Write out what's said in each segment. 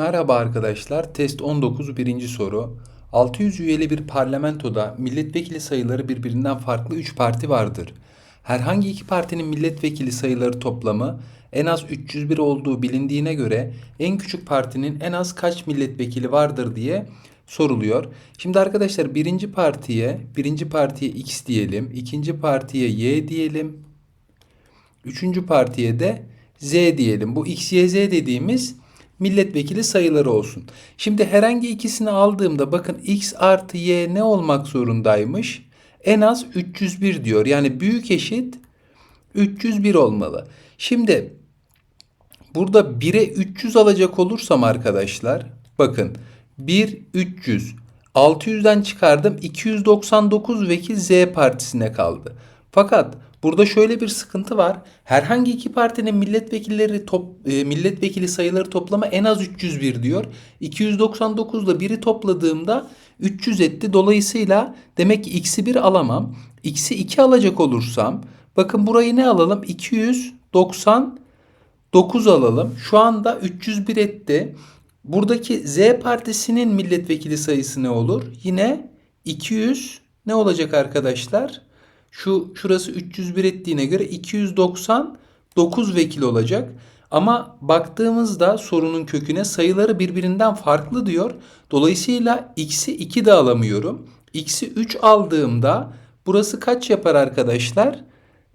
Merhaba arkadaşlar. Test 19 birinci soru. 600 üyeli bir parlamentoda milletvekili sayıları birbirinden farklı 3 parti vardır. Herhangi iki partinin milletvekili sayıları toplamı en az 301 olduğu bilindiğine göre en küçük partinin en az kaç milletvekili vardır diye soruluyor. Şimdi arkadaşlar birinci partiye, birinci partiye X diyelim, ikinci partiye Y diyelim, üçüncü partiye de Z diyelim. Bu X, Y, Z dediğimiz milletvekili sayıları olsun. Şimdi herhangi ikisini aldığımda bakın X artı Y ne olmak zorundaymış? En az 301 diyor. Yani büyük eşit 301 olmalı. Şimdi burada 1'e 300 alacak olursam arkadaşlar bakın 1 300 600'den çıkardım 299 vekil Z partisine kaldı. Fakat burada şöyle bir sıkıntı var. Herhangi iki partinin milletvekilleri top, e, milletvekili sayıları toplamı en az 301 diyor. 299 ile 1'i topladığımda 300 etti. Dolayısıyla demek ki x'i 1 alamam. X'i 2 alacak olursam bakın burayı ne alalım? 299 alalım. Şu anda 301 etti. Buradaki Z partisinin milletvekili sayısı ne olur? Yine 200 ne olacak arkadaşlar? Şu şurası 301 ettiğine göre 299 vekil olacak. Ama baktığımızda sorunun köküne sayıları birbirinden farklı diyor. Dolayısıyla x'i 2 de alamıyorum. x'i 3 aldığımda burası kaç yapar arkadaşlar?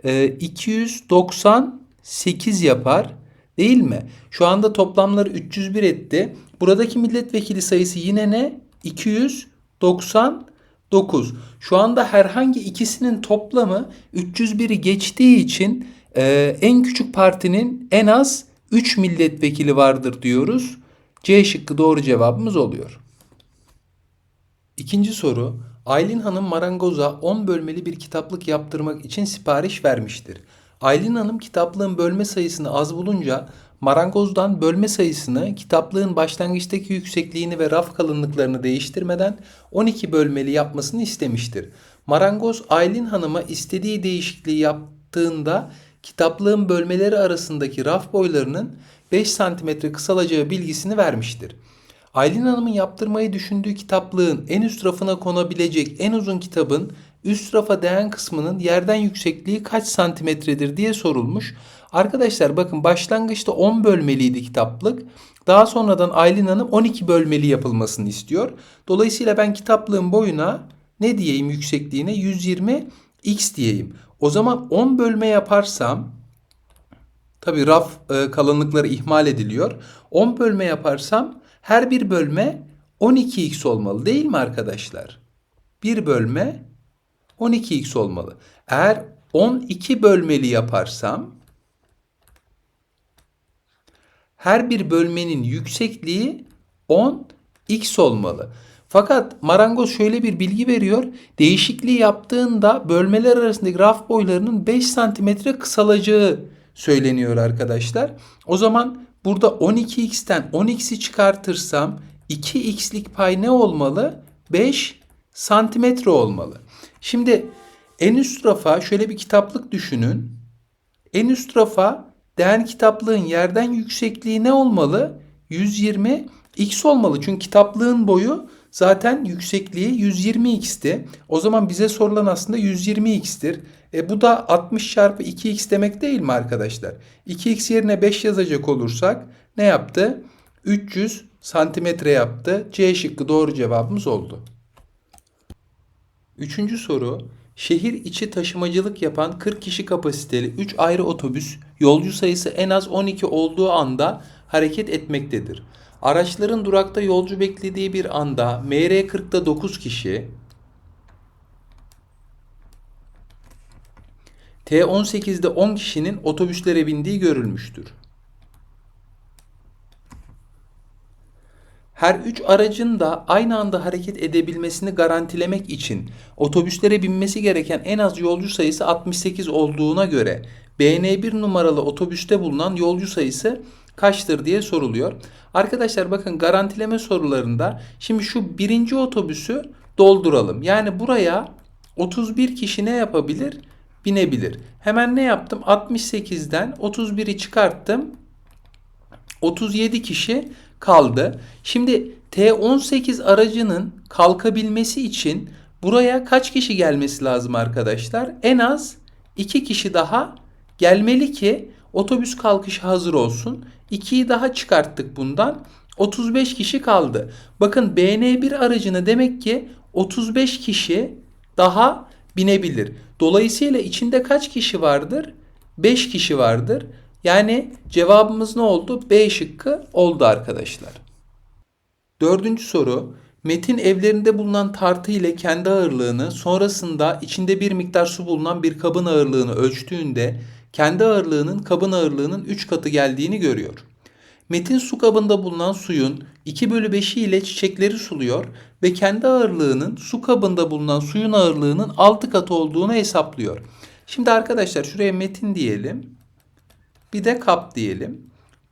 Ee, 298 yapar. Değil mi? Şu anda toplamları 301 etti. Buradaki milletvekili sayısı yine ne? 299. Şu anda herhangi ikisinin toplamı 301'i geçtiği için e, en küçük partinin en az 3 milletvekili vardır diyoruz. C şıkkı doğru cevabımız oluyor. İkinci soru. Aylin Hanım marangoza 10 bölmeli bir kitaplık yaptırmak için sipariş vermiştir. Aylin Hanım kitaplığın bölme sayısını az bulunca marangozdan bölme sayısını kitaplığın başlangıçtaki yüksekliğini ve raf kalınlıklarını değiştirmeden 12 bölmeli yapmasını istemiştir. Marangoz Aylin Hanım'a istediği değişikliği yaptığında kitaplığın bölmeleri arasındaki raf boylarının 5 cm kısalacağı bilgisini vermiştir. Aylin Hanım'ın yaptırmayı düşündüğü kitaplığın en üst rafına konabilecek en uzun kitabın üst rafa değen kısmının yerden yüksekliği kaç santimetredir diye sorulmuş. Arkadaşlar bakın başlangıçta 10 bölmeliydi kitaplık. Daha sonradan Aylin Hanım 12 bölmeli yapılmasını istiyor. Dolayısıyla ben kitaplığın boyuna ne diyeyim yüksekliğine 120 x diyeyim. O zaman 10 bölme yaparsam tabi raf e, kalınlıkları ihmal ediliyor. 10 bölme yaparsam her bir bölme 12x olmalı değil mi arkadaşlar? Bir bölme 12x olmalı. Eğer 12 bölmeli yaparsam her bir bölmenin yüksekliği 10x olmalı. Fakat marangoz şöyle bir bilgi veriyor. Değişikliği yaptığında bölmeler arasındaki raf boylarının 5 santimetre kısalacağı söyleniyor arkadaşlar. O zaman burada 12x'ten 10x'i çıkartırsam 2x'lik pay ne olmalı? 5 santimetre olmalı. Şimdi en üst rafa şöyle bir kitaplık düşünün. En üst rafa değen kitaplığın yerden yüksekliği ne olmalı? 120 x olmalı. Çünkü kitaplığın boyu zaten yüksekliği 120x'ti. O zaman bize sorulan aslında 120x'tir. E bu da 60 çarpı 2x demek değil mi arkadaşlar? 2x yerine 5 yazacak olursak ne yaptı? 300 santimetre yaptı. C şıkkı doğru cevabımız oldu. Üçüncü soru. Şehir içi taşımacılık yapan 40 kişi kapasiteli 3 ayrı otobüs yolcu sayısı en az 12 olduğu anda hareket etmektedir. Araçların durakta yolcu beklediği bir anda MR40'da 9 kişi, T18'de 10 kişinin otobüslere bindiği görülmüştür. Her üç aracın da aynı anda hareket edebilmesini garantilemek için otobüslere binmesi gereken en az yolcu sayısı 68 olduğuna göre BN1 numaralı otobüste bulunan yolcu sayısı kaçtır diye soruluyor. Arkadaşlar bakın garantileme sorularında şimdi şu birinci otobüsü dolduralım. Yani buraya 31 kişi ne yapabilir? Binebilir. Hemen ne yaptım? 68'den 31'i çıkarttım. 37 kişi kaldı. Şimdi T18 aracının kalkabilmesi için buraya kaç kişi gelmesi lazım arkadaşlar? En az 2 kişi daha gelmeli ki otobüs kalkışı hazır olsun. 2'yi daha çıkarttık bundan. 35 kişi kaldı. Bakın BN1 aracına demek ki 35 kişi daha binebilir. Dolayısıyla içinde kaç kişi vardır? 5 kişi vardır. Yani cevabımız ne oldu? B şıkkı oldu arkadaşlar. Dördüncü soru. Metin evlerinde bulunan tartı ile kendi ağırlığını sonrasında içinde bir miktar su bulunan bir kabın ağırlığını ölçtüğünde kendi ağırlığının kabın ağırlığının 3 katı geldiğini görüyor. Metin su kabında bulunan suyun 2 bölü 5'i ile çiçekleri suluyor ve kendi ağırlığının su kabında bulunan suyun ağırlığının 6 katı olduğunu hesaplıyor. Şimdi arkadaşlar şuraya metin diyelim. Bir de kap diyelim.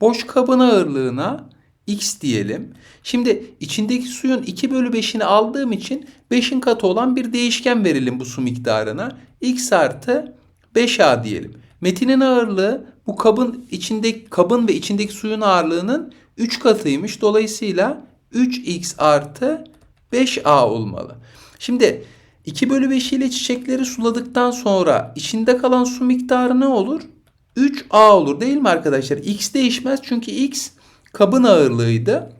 Boş kabın ağırlığına x diyelim. Şimdi içindeki suyun 2 bölü 5'ini aldığım için 5'in katı olan bir değişken verelim bu su miktarına. x artı 5a diyelim. Metinin ağırlığı bu kabın içindeki kabın ve içindeki suyun ağırlığının 3 katıymış. Dolayısıyla 3x artı 5a olmalı. Şimdi 2 bölü 5 ile çiçekleri suladıktan sonra içinde kalan su miktarı ne olur? 3a olur değil mi arkadaşlar? x değişmez çünkü x kabın ağırlığıydı.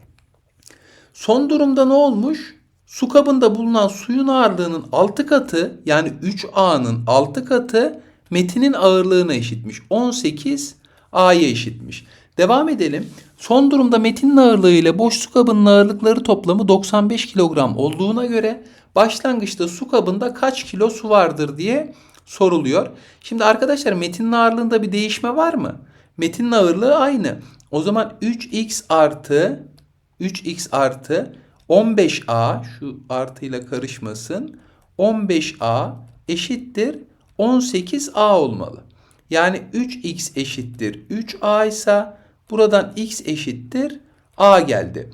Son durumda ne olmuş? Su kabında bulunan suyun ağırlığının 6 katı yani 3a'nın 6 katı metinin ağırlığına eşitmiş. 18 a'ya eşitmiş. Devam edelim. Son durumda metinin ağırlığı ile boş su kabının ağırlıkları toplamı 95 kilogram olduğuna göre başlangıçta su kabında kaç kilo su vardır diye soruluyor. Şimdi arkadaşlar metinin ağırlığında bir değişme var mı? Metinin ağırlığı aynı. O zaman 3x artı 3x artı 15a şu artıyla karışmasın. 15a eşittir 18a olmalı. Yani 3x eşittir 3a ise buradan x eşittir a geldi.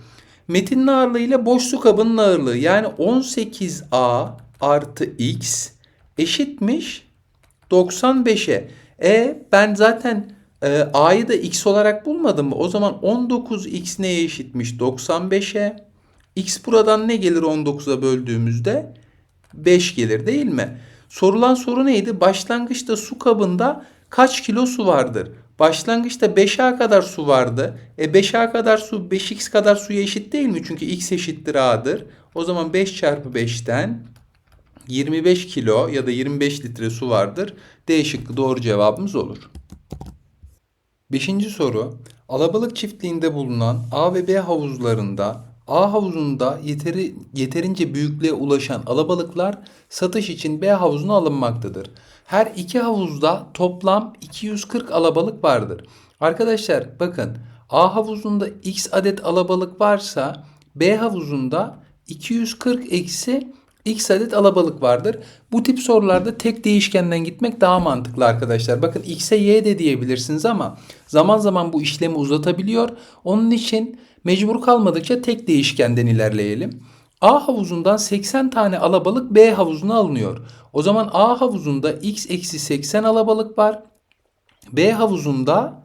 Metinin ağırlığı ile boş su kabının ağırlığı yani 18a artı x eşitmiş 95'e. E ben zaten e, a'yı da x olarak bulmadım mı? O zaman 19x neye eşitmiş? 95'e. x buradan ne gelir 19'a böldüğümüzde? 5 gelir değil mi? Sorulan soru neydi? Başlangıçta su kabında kaç kilo su vardır? Başlangıçta 5A kadar su vardı. E 5A kadar su 5x kadar suya eşit değil mi? Çünkü x eşittir A'dır. O zaman 5 çarpı 5'ten 25 kilo ya da 25 litre su vardır. D şıkkı doğru cevabımız olur. Beşinci soru. Alabalık çiftliğinde bulunan A ve B havuzlarında A havuzunda yeteri, yeterince büyüklüğe ulaşan alabalıklar satış için B havuzuna alınmaktadır. Her iki havuzda toplam 240 alabalık vardır. Arkadaşlar bakın A havuzunda X adet alabalık varsa B havuzunda 240 eksi X adet alabalık vardır. Bu tip sorularda tek değişkenden gitmek daha mantıklı arkadaşlar. Bakın X'e Y de diyebilirsiniz ama zaman zaman bu işlemi uzatabiliyor. Onun için mecbur kalmadıkça tek değişkenden ilerleyelim. A havuzundan 80 tane alabalık B havuzuna alınıyor. O zaman A havuzunda X eksi 80 alabalık var. B havuzunda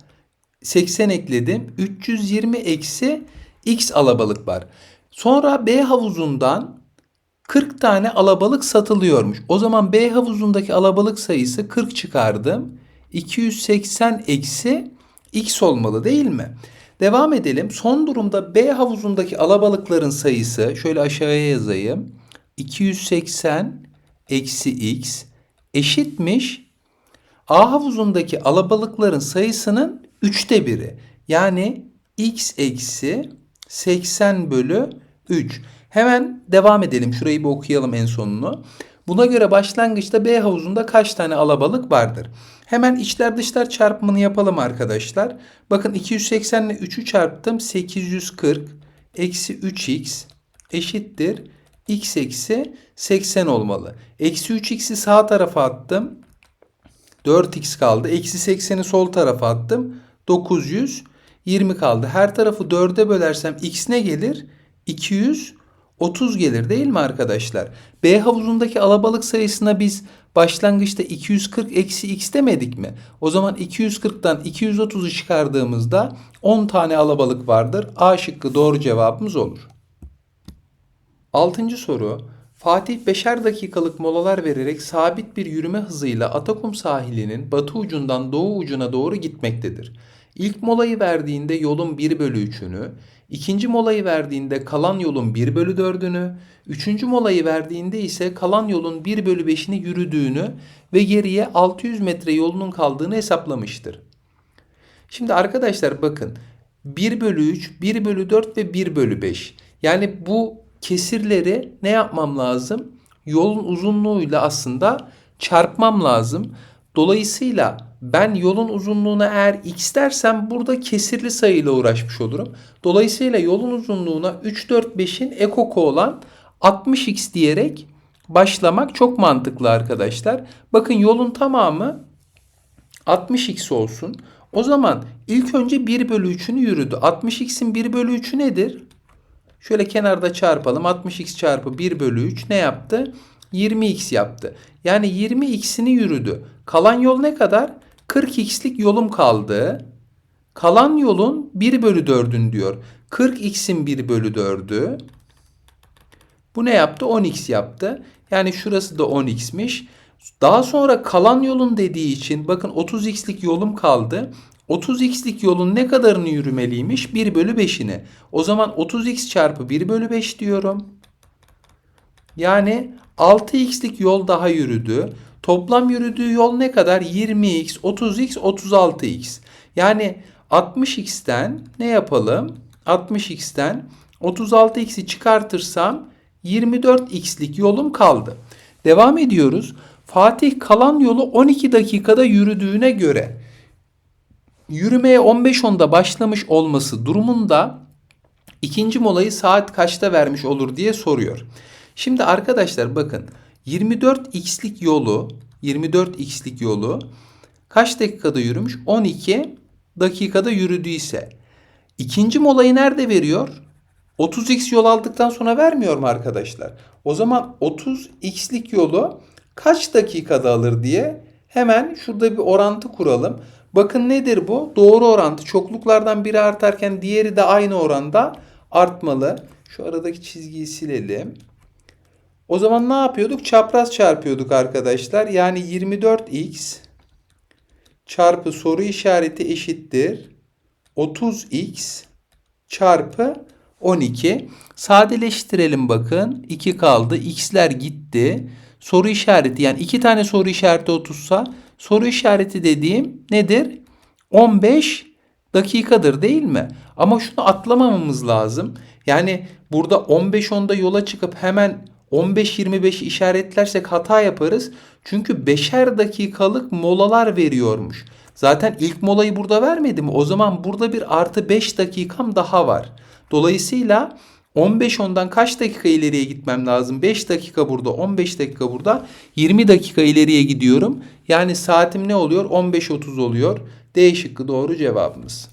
80 ekledim. 320 eksi X alabalık var. Sonra B havuzundan 40 tane alabalık satılıyormuş. O zaman B havuzundaki alabalık sayısı 40 çıkardım. 280 eksi X olmalı değil mi? Devam edelim. Son durumda B havuzundaki alabalıkların sayısı şöyle aşağıya yazayım. 280 eksi X eşitmiş. A havuzundaki alabalıkların sayısının üçte biri. Yani X eksi 80 bölü 3. Hemen devam edelim. Şurayı bir okuyalım en sonunu. Buna göre başlangıçta B havuzunda kaç tane alabalık vardır? Hemen içler dışlar çarpımını yapalım arkadaşlar. Bakın 280 ile 3'ü çarptım. 840 eksi 3x eşittir. x eksi 80 olmalı. Eksi 3x'i sağ tarafa attım. 4x kaldı. Eksi 80'i sol tarafa attım. 920 kaldı. Her tarafı 4'e bölersem x ne gelir? 200 30 gelir değil mi arkadaşlar? B havuzundaki alabalık sayısına biz başlangıçta 240 eksi x demedik mi? O zaman 240'tan 230'u çıkardığımızda 10 tane alabalık vardır. A şıkkı doğru cevabımız olur. Altıncı soru. Fatih beşer dakikalık molalar vererek sabit bir yürüme hızıyla Atakum sahilinin batı ucundan doğu ucuna doğru gitmektedir. İlk molayı verdiğinde yolun 1 bölü 3'ünü, ikinci molayı verdiğinde kalan yolun 1 bölü 4'ünü, üçüncü molayı verdiğinde ise kalan yolun 1 bölü 5'ini yürüdüğünü ve geriye 600 metre yolunun kaldığını hesaplamıştır. Şimdi arkadaşlar bakın 1 bölü 3, 1 bölü 4 ve 1 bölü 5. Yani bu kesirleri ne yapmam lazım? Yolun uzunluğuyla aslında çarpmam lazım. Dolayısıyla ben yolun uzunluğuna eğer x dersem burada kesirli sayıyla uğraşmış olurum. Dolayısıyla yolun uzunluğuna 3, 4, 5'in ekoku olan 60x diyerek başlamak çok mantıklı arkadaşlar. Bakın yolun tamamı 60x olsun. O zaman ilk önce 1 bölü 3'ünü yürüdü. 60x'in 1 bölü 3'ü nedir? Şöyle kenarda çarpalım. 60x çarpı 1 bölü 3 ne yaptı? 20x yaptı. Yani 20x'ini yürüdü. Kalan yol ne kadar? 40x'lik yolum kaldı. Kalan yolun 1 bölü 4'ün diyor. 40x'in 1 bölü 4'ü. Bu ne yaptı? 10x yaptı. Yani şurası da 10x'miş. Daha sonra kalan yolun dediği için bakın 30x'lik yolum kaldı. 30x'lik yolun ne kadarını yürümeliymiş? 1 bölü 5'ini. O zaman 30x çarpı 1 bölü 5 diyorum. Yani 6x'lik yol daha yürüdü. Toplam yürüdüğü yol ne kadar? 20x, 30x, 36x. Yani 60x'ten ne yapalım? 60x'ten 36x'i çıkartırsam 24x'lik yolum kaldı. Devam ediyoruz. Fatih kalan yolu 12 dakikada yürüdüğüne göre yürümeye 15.10'da başlamış olması durumunda ikinci molayı saat kaçta vermiş olur diye soruyor. Şimdi arkadaşlar bakın 24x'lik yolu 24x'lik yolu kaç dakikada yürümüş? 12 dakikada yürüdüyse ikinci molayı nerede veriyor? 30x yol aldıktan sonra vermiyor mu arkadaşlar? O zaman 30x'lik yolu kaç dakikada alır diye hemen şurada bir orantı kuralım. Bakın nedir bu? Doğru orantı. Çokluklardan biri artarken diğeri de aynı oranda artmalı. Şu aradaki çizgiyi silelim. O zaman ne yapıyorduk? Çapraz çarpıyorduk arkadaşlar. Yani 24x çarpı soru işareti eşittir. 30x çarpı 12. Sadeleştirelim bakın. 2 kaldı. X'ler gitti. Soru işareti yani iki tane soru işareti 30'sa soru işareti dediğim nedir? 15 dakikadır değil mi? Ama şunu atlamamamız lazım. Yani burada 15-10'da yola çıkıp hemen 15-25 işaretlersek hata yaparız. Çünkü beşer dakikalık molalar veriyormuş. Zaten ilk molayı burada vermedi mi? O zaman burada bir artı 5 dakikam daha var. Dolayısıyla 15-10'dan kaç dakika ileriye gitmem lazım? 5 dakika burada, 15 dakika burada. 20 dakika ileriye gidiyorum. Yani saatim ne oluyor? 15.30 oluyor. D şıkkı doğru cevabımız.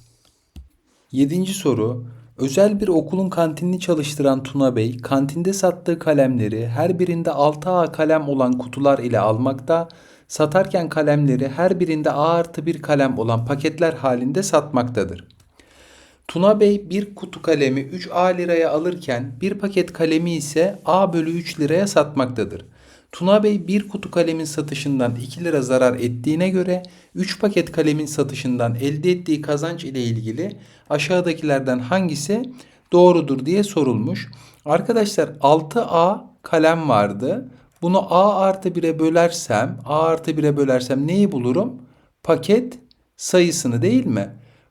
7. soru. Özel bir okulun kantinini çalıştıran Tuna Bey, kantinde sattığı kalemleri her birinde 6A kalem olan kutular ile almakta, satarken kalemleri her birinde A artı bir kalem olan paketler halinde satmaktadır. Tuna Bey bir kutu kalemi 3A liraya alırken bir paket kalemi ise A bölü 3 liraya satmaktadır. Tuna Bey bir kutu kalemin satışından 2 lira zarar ettiğine göre 3 paket kalemin satışından elde ettiği kazanç ile ilgili aşağıdakilerden hangisi doğrudur diye sorulmuş. Arkadaşlar 6A kalem vardı. Bunu A artı 1'e bölersem, A artı 1'e bölersem neyi bulurum? Paket sayısını değil mi?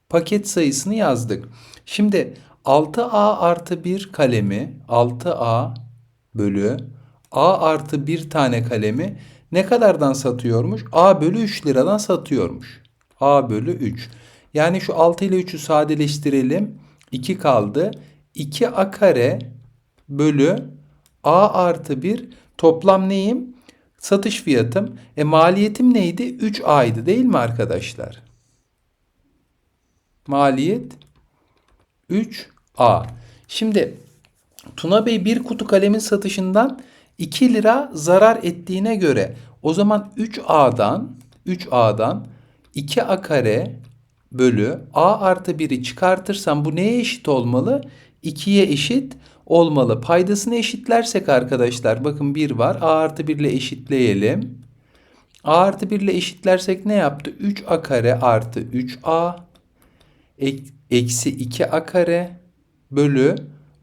Paket sayısını yazdık. Şimdi 6A artı 1 kalemi 6A bölü A artı 1 tane kalemi ne kadardan satıyormuş? A bölü 3 liradan satıyormuş. A bölü 3. Yani şu 6 ile 3'ü sadeleştirelim. 2 kaldı. 2A kare bölü A artı 1 toplam neyim? Satış fiyatım. E maliyetim neydi? 3A'ydı değil mi arkadaşlar? Maliyet 3A. Şimdi Tuna Bey bir kutu kalemin satışından 2 lira zarar ettiğine göre O zaman 3A'dan 3A'dan 2A kare bölü A artı 1'i çıkartırsam bu neye eşit olmalı? 2'ye eşit olmalı. Paydasını eşitlersek arkadaşlar bakın 1 var. A artı 1 ile eşitleyelim. A artı 1 ile eşitlersek ne yaptı? 3A kare artı 3A ek- eksi 2A kare bölü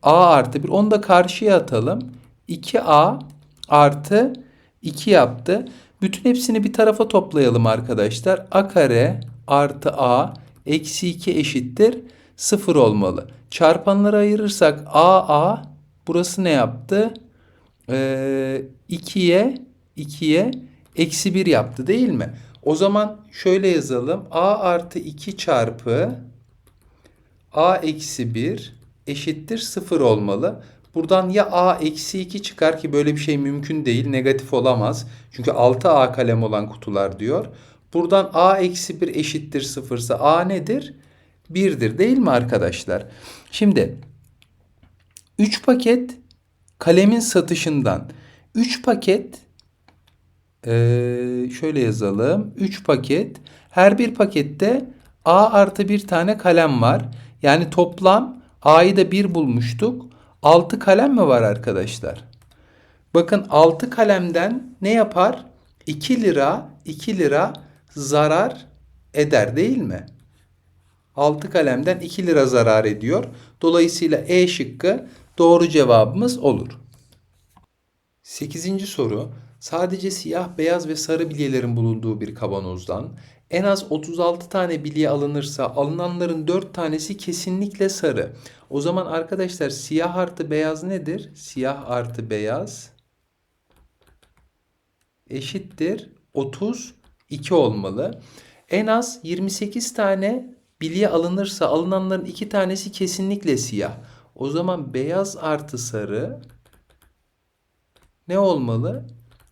A artı 1. Onu da karşıya atalım. 2A artı 2 yaptı. Bütün hepsini bir tarafa toplayalım arkadaşlar. A kare artı A eksi 2 eşittir 0 olmalı. Çarpanları ayırırsak A A burası ne yaptı? Ee, 2'ye 2'ye eksi 1 yaptı değil mi? O zaman şöyle yazalım. A artı 2 çarpı A eksi 1 eşittir 0 olmalı. Buradan ya A eksi 2 çıkar ki böyle bir şey mümkün değil. Negatif olamaz. Çünkü 6A kalem olan kutular diyor. Buradan A eksi 1 eşittir 0 ise A nedir? 1'dir değil mi arkadaşlar? Şimdi 3 paket kalemin satışından 3 paket ee, şöyle yazalım. 3 paket. Her bir pakette A artı bir tane kalem var. Yani toplam A'yı da 1 bulmuştuk. 6 kalem mi var arkadaşlar? Bakın 6 kalemden ne yapar? 2 lira 2 lira zarar eder değil mi? 6 kalemden 2 lira zarar ediyor. Dolayısıyla E şıkkı doğru cevabımız olur. 8. soru. Sadece siyah, beyaz ve sarı bilyelerin bulunduğu bir kavanozdan en az 36 tane bilye alınırsa alınanların 4 tanesi kesinlikle sarı. O zaman arkadaşlar siyah artı beyaz nedir? Siyah artı beyaz eşittir 32 olmalı. En az 28 tane bilye alınırsa alınanların 2 tanesi kesinlikle siyah. O zaman beyaz artı sarı ne olmalı?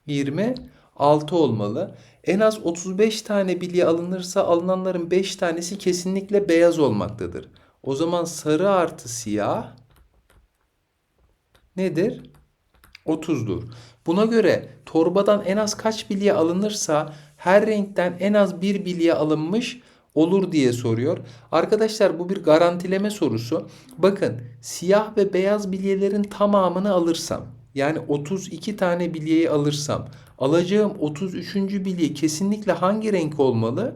26 olmalı. En az 35 tane bilye alınırsa alınanların 5 tanesi kesinlikle beyaz olmaktadır. O zaman sarı artı siyah nedir? 30'dur. Buna göre torbadan en az kaç bilye alınırsa her renkten en az bir bilye alınmış olur diye soruyor. Arkadaşlar bu bir garantileme sorusu. Bakın siyah ve beyaz bilyelerin tamamını alırsam yani 32 tane bilyeyi alırsam alacağım 33. bilye kesinlikle hangi renk olmalı?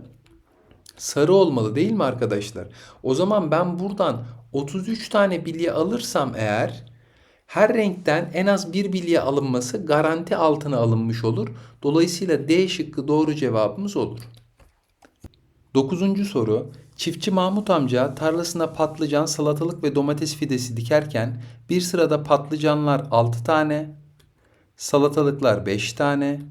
Sarı olmalı değil mi arkadaşlar? O zaman ben buradan 33 tane bilye alırsam eğer her renkten en az bir bilye alınması garanti altına alınmış olur. Dolayısıyla D şıkkı doğru cevabımız olur. Dokuzuncu soru. Çiftçi Mahmut amca tarlasına patlıcan, salatalık ve domates fidesi dikerken bir sırada patlıcanlar 6 tane, salatalıklar 5 tane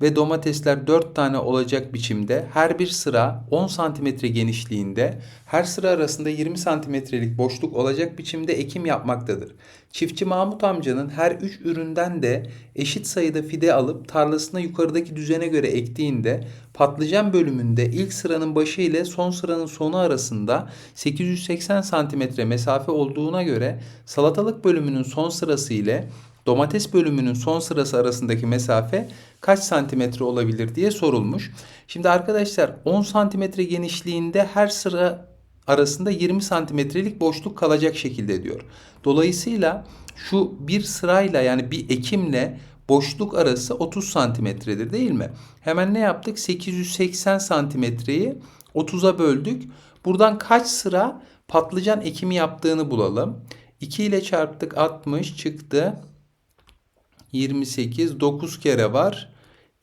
ve domatesler 4 tane olacak biçimde her bir sıra 10 santimetre genişliğinde her sıra arasında 20 santimetrelik boşluk olacak biçimde ekim yapmaktadır. Çiftçi Mahmut amcanın her 3 üründen de eşit sayıda fide alıp tarlasına yukarıdaki düzene göre ektiğinde patlıcan bölümünde ilk sıranın başı ile son sıranın sonu arasında 880 santimetre mesafe olduğuna göre salatalık bölümünün son sırası ile domates bölümünün son sırası arasındaki mesafe kaç santimetre olabilir diye sorulmuş. Şimdi arkadaşlar 10 santimetre genişliğinde her sıra arasında 20 santimetrelik boşluk kalacak şekilde diyor. Dolayısıyla şu bir sırayla yani bir ekimle boşluk arası 30 santimetredir değil mi? Hemen ne yaptık? 880 santimetreyi 30'a böldük. Buradan kaç sıra patlıcan ekimi yaptığını bulalım. 2 ile çarptık 60 çıktı. 28 9 kere var.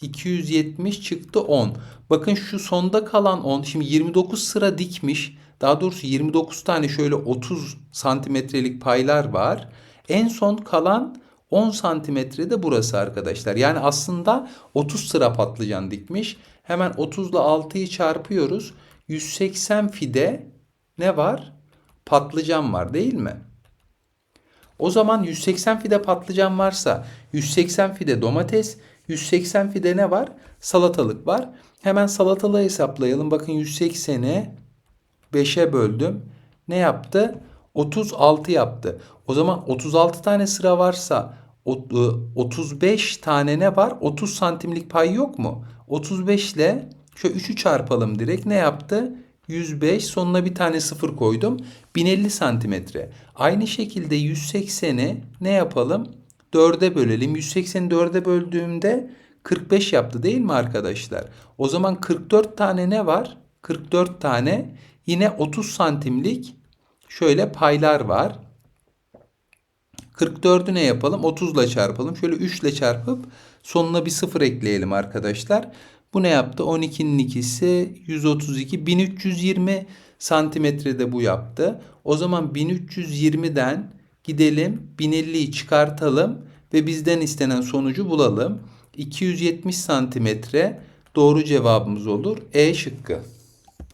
270 çıktı 10. Bakın şu sonda kalan 10. Şimdi 29 sıra dikmiş. Daha doğrusu 29 tane şöyle 30 santimetrelik paylar var. En son kalan 10 santimetre de burası arkadaşlar. Yani aslında 30 sıra patlıcan dikmiş. Hemen 30 ile 6'yı çarpıyoruz. 180 fide ne var? Patlıcan var değil mi? O zaman 180 fide patlıcan varsa 180 fide domates, 180 fide ne var? Salatalık var. Hemen salatalığı hesaplayalım. Bakın 180'i 5'e böldüm. Ne yaptı? 36 yaptı. O zaman 36 tane sıra varsa ot- ı, 35 tane ne var? 30 santimlik pay yok mu? 35 ile şöyle 3'ü çarpalım direkt. Ne yaptı? 105 sonuna bir tane sıfır koydum. 1050 santimetre. Aynı şekilde 180'i ne yapalım? 4'e bölelim. 180'i 4'e böldüğümde 45 yaptı değil mi arkadaşlar? O zaman 44 tane ne var? 44 tane yine 30 santimlik şöyle paylar var. 44'ü ne yapalım? 30 ile çarpalım. Şöyle 3 ile çarpıp sonuna bir sıfır ekleyelim arkadaşlar. Bu ne yaptı? 12'nin ikisi 132. 1320 santimetrede bu yaptı. O zaman 1320'den gidelim 1050'yi çıkartalım ve bizden istenen sonucu bulalım. 270 santimetre doğru cevabımız olur. E şıkkı.